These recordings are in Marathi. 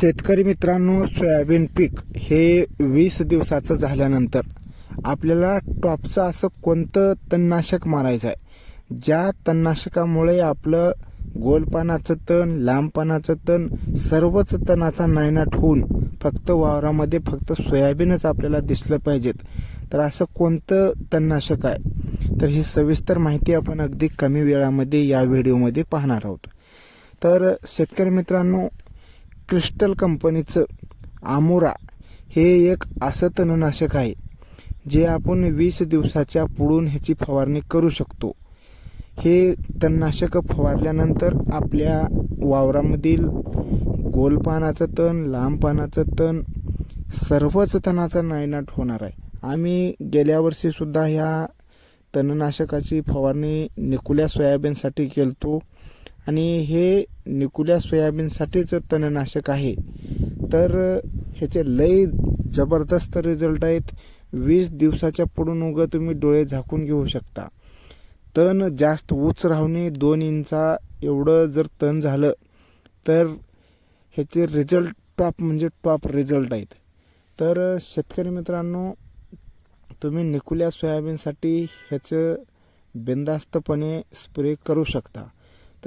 शेतकरी मित्रांनो सोयाबीन पीक हे वीस दिवसाचं झाल्यानंतर आपल्याला टॉपचं असं कोणतं तणनाशक मारायचं आहे? ज्या तणनाशकामुळे आपलं गोलपानाचं तण लांबपानाचं तण सर्वच तणाचा नायनाट होऊन फक्त वावरामध्ये फक्त सोयाबीनच आपल्याला दिसलं पाहिजेत. तर असं कोणतं तणनाशक आहे? तर ही सविस्तर माहिती आपण अगदी कमी वेळामध्ये या व्हिडिओमध्ये पाहणार आहोत. तर शेतकरी मित्रांनो क्रिस्टल कंपनीचं आमोरा हे एक असं तणनाशक आहे जे आपण वीस दिवसाच्या पुढून ह्याची फवारणी करू शकतो. हे तणनाशक फवारल्यानंतर आपल्या वावरामधील गोल पानाचं तण लांब पानाचं तण सर्वच तणाचा नायनाट होणार आहे. आम्ही गेल्या वर्षीसुद्धा ह्या तणनाशकाची फवारणी निकुल्या सोयाबीनसाठी केलतो. आणि हे निकुल्या सोयाबीनसाठीच तणनाशक आहे. तर ह्याचे लय जबरदस्त रिझल्ट आहेत. वीस दिवसाच्या पुढून उगं तुम्ही डोळे झाकून घेऊ शकता. तण जास्त उच राहणे दोन इंचा एवढं जर तण झालं तर ह्याचे रिझल्ट टॉप म्हणजे टॉप रिझल्ट आहेत. तर शेतकरी मित्रांनो तुम्ही निकुल्या सोयाबीनसाठी ह्याचं बिंदास्तपणे स्प्रे करू शकता.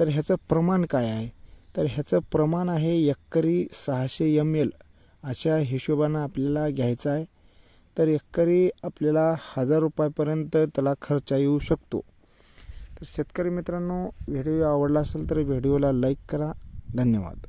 तर ह्याचं प्रमाण काय आहे? तर ह्याचं प्रमाण आहे एकरी सहाशे एम एल अशा हिशोबानं आपल्याला घ्यायचं आहे. तर एकरी आपल्याला हजार रुपयापर्यंत त्याला खर्च येऊ शकतो. तर शेतकरी मित्रांनो व्हिडिओ आवडला असेल तर व्हिडिओला लाईक करा. धन्यवाद.